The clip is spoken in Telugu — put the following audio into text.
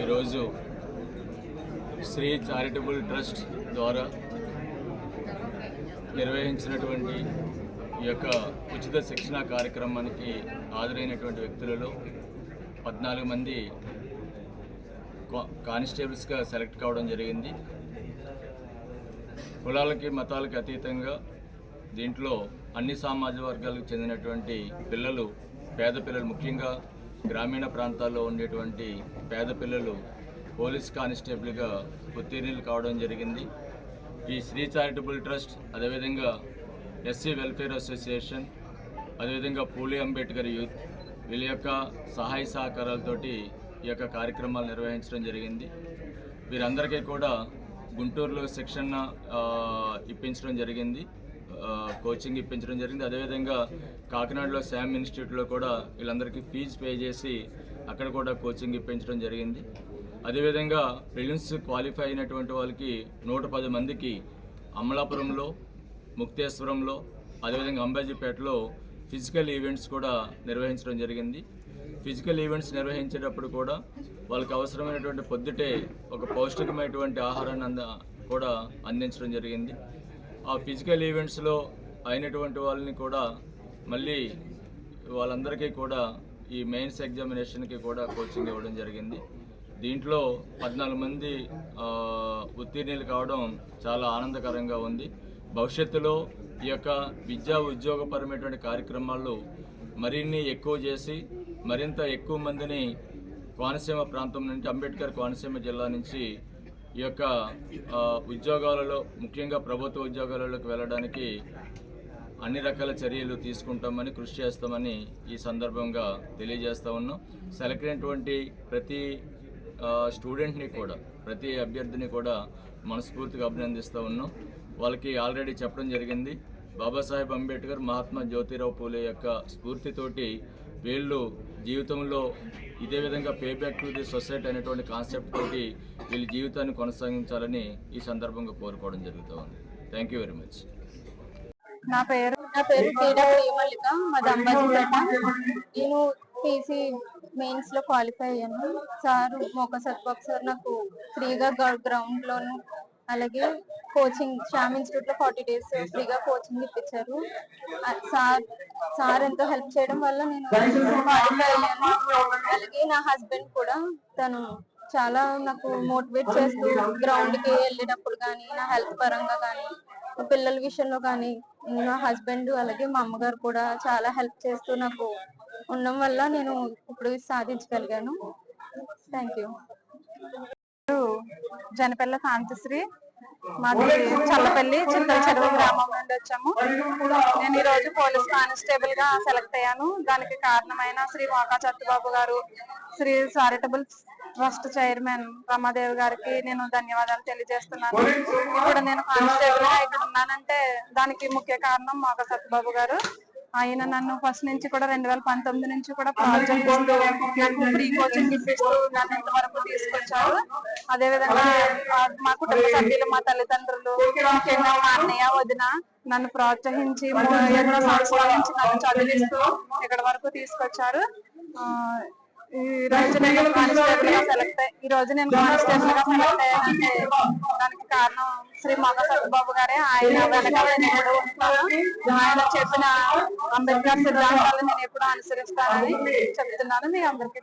ఈరోజు శ్రీ చారిటబుల్ ట్రస్ట్ ద్వారా నిర్వహించినటువంటి ఈ యొక్క ఉచిత శిక్షణ కార్యక్రమానికి హాజరైనటువంటి వ్యక్తులలో పద్నాలుగు మంది కా- కానిస్టేబుల్స్గా సెలెక్ట్ కావడం జరిగింది. కులాలకి మతాలకి అతీతంగా దీంట్లో అన్ని సామాజిక వర్గాలకు చెందినటువంటి పిల్లలు పేద పిల్లలు ముఖ్యంగా గ్రామీణ ప్రాంతాల్లో ఉండేటువంటి పేద పిల్లలు పోలీస్ కానిస్టేబుల్గా ఉత్తీర్ణులు కావడం జరిగింది. ఈ శ్రీ చారిటబుల్ ట్రస్ట్ అదేవిధంగా ఎస్సీ వెల్ఫేర్ అసోసియేషన్ అదేవిధంగా పూలే అంబేద్కర్ యూత్ వీళ్ళ యొక్క సహాయ సహకారాలతోటి ఈ యొక్క కార్యక్రమాలు నిర్వహించడం జరిగింది. వీరందరికీ కూడా గుంటూరులో శిక్షణ ఇప్పించడం జరిగింది. కోచింగ్ ఇప్పించడం జరిగింది. అదేవిధంగా కాకినాడలో శామ్ ఇన్స్టిట్యూట్లో కూడా వీళ్ళందరికీ ఫీజు పే చేసి అక్కడ కూడా కోచింగ్ ఇప్పించడం జరిగింది. అదేవిధంగా ప్రిలిమ్స్ క్వాలిఫై అయినటువంటి వాళ్ళకి నూట పది మందికి అమలాపురంలో ముక్తేశ్వరంలో అదేవిధంగా అంబాజీపేటలో ఫిజికల్ ఈవెంట్స్ కూడా నిర్వహించడం జరిగింది. ఫిజికల్ ఈవెంట్స్ నిర్వహించేటప్పుడు కూడా వాళ్ళకి అవసరమైనటువంటి పొద్దుటే ఒక పౌష్టికమైనటువంటి ఆహారాన్ని అంద కూడా అందించడం జరిగింది. ఆ ఫిజికల్ ఈవెంట్స్లో అయినటువంటి వాళ్ళని కూడా మళ్ళీ వాళ్ళందరికీ కూడా ఈ మెయిన్స్ ఎగ్జామినేషన్కి కూడా కోచింగ్ ఇవ్వడం జరిగింది. దీంట్లో పద్నాలుగు మంది ఉత్తీర్ణులు కావడం చాలా ఆనందకరంగా ఉంది. భవిష్యత్తులో ఈ యొక్క విద్యా ఉద్యోగపరమైనటువంటి కార్యక్రమాలు మరిన్ని ఎక్కువ చేసి మరింత ఎక్కువ మందిని కోనసీమ ప్రాంతం నుంచి అంబేద్కర్ కోనసీమ జిల్లా నుంచి ఈ యొక్క ఉద్యోగాలలో ముఖ్యంగా ప్రభుత్వ ఉద్యోగాలలోకి వెళ్ళడానికి అన్ని రకాల చర్యలు తీసుకుంటామని కృషి చేస్తామని ఈ సందర్భంగా తెలియజేస్తా ఉన్నాం. సెలెక్ట్ అయినటువంటి ప్రతి స్టూడెంట్ని కూడా ప్రతి అభ్యర్థిని కూడా మనస్ఫూర్తిగా అభినందిస్తూ ఉన్నాం. వాళ్ళకి ఆల్రెడీ చెప్పడం జరిగింది. బాబాసాహెబ్ అంబేద్కర్ మహాత్మా జ్యోతిరావు పూలే యొక్క స్ఫూర్తితోటి వీళ్ళు జీవితంలో ఇదే విధంగా pay back to the society అనేటువంటి కాన్సెప్ట్ తోటి వీళ్ళ జీవితాన్ని కొనసాగించాలని ఈ సందర్భంగా కోరుకోవడం జరుగుతూ ఉంది థ్యాంక్ యూ వెరీ మచ్ నా పేరు నా పేరు ప్రియమల్లిక. మాది అంబాజీపేట. నేను పీసీ మెయిన్స్లో క్వాలిఫై అయ్యాను. సార్ మోక సత్బాబు సార్ నాకు ఫ్రీగా గ్రౌండ్ లోను అలాగే కోచింగ్ శ్యామ్ ఇన్స్టిట్యూట్లో ఫార్టీ డేస్ ఫ్రీగా కోచింగ్ ఇప్పించారు. సార్ సార్ ఎంతో హెల్ప్ చేయడం వల్ల నేను అలాగే నా హస్బెండ్ కూడా తను చాలా నాకు మోటివేట్ చేస్తూ గ్రౌండ్కి వెళ్ళేటప్పుడు కానీ నా హెల్త్ పరంగా కానీ పిల్లల విషయంలో కానీ నా హస్బెండ్ అలాగే మా అమ్మగారు కూడా చాలా హెల్ప్ చేస్తూ నాకు ఉండడం వల్ల నేను ఇప్పుడు సాధించగలిగాను. Thank you జనపల్ల కాంతశ్రీ. మాది చల్లపల్లి చింతల చెరువు గ్రామం నుండి వచ్చాము. నేను ఈ రోజు పోలీస్ కానిస్టేబుల్గా సెలెక్ట్ అయ్యాను. దానికి కారణమైన శ్రీ వాకా చట్టుబాబు గారు Shri charitable trust chairman Ramadevi గారికి నేను ధన్యవాదాలు తెలియజేస్తున్నాను. ఇప్పుడు నేను కానిస్టేబుల్గా ఇక్కడ ఉన్నానంటే దానికి ముఖ్య కారణం వాకా సత్యబాబు గారు. ఆయన నన్ను ఫస్ట్ నుంచి కూడా రెండు వేల పంతొమ్మిది నుంచి కూడా నాకు ఫ్రీ కోచింగ్ ఇప్పిస్తూ నన్ను ఇంతవరకు తీసుకొచ్చారు. అదే విధంగా మా కుటుంబ సభ్యులు మా తల్లిదండ్రులు ముఖ్యంగా మా అన్నయ్య వదిన నన్ను ప్రోత్సహించి ఎన్నో సంవత్సరాల నుంచి నన్ను చదివిస్తూ ఇక్కడ వరకు తీసుకొచ్చారు. ఆ, ఈ రోజు నేను కానిస్టేబుల్గా సెలెక్ట్ ఈ రోజు నేను కానిస్టేబుల్గా సెలెక్ట్ అయ్యానంటే దానికి కారణం శ్రీ మగ సత్యబాబు గారే ఆయన వెనకాల నేను ఆయన చెప్పిన అంబేద్కర్ సిద్ధాంతాలు నేను ఎప్పుడు అనుసరిస్తానని చెప్తున్నాను. మీ అందరికీ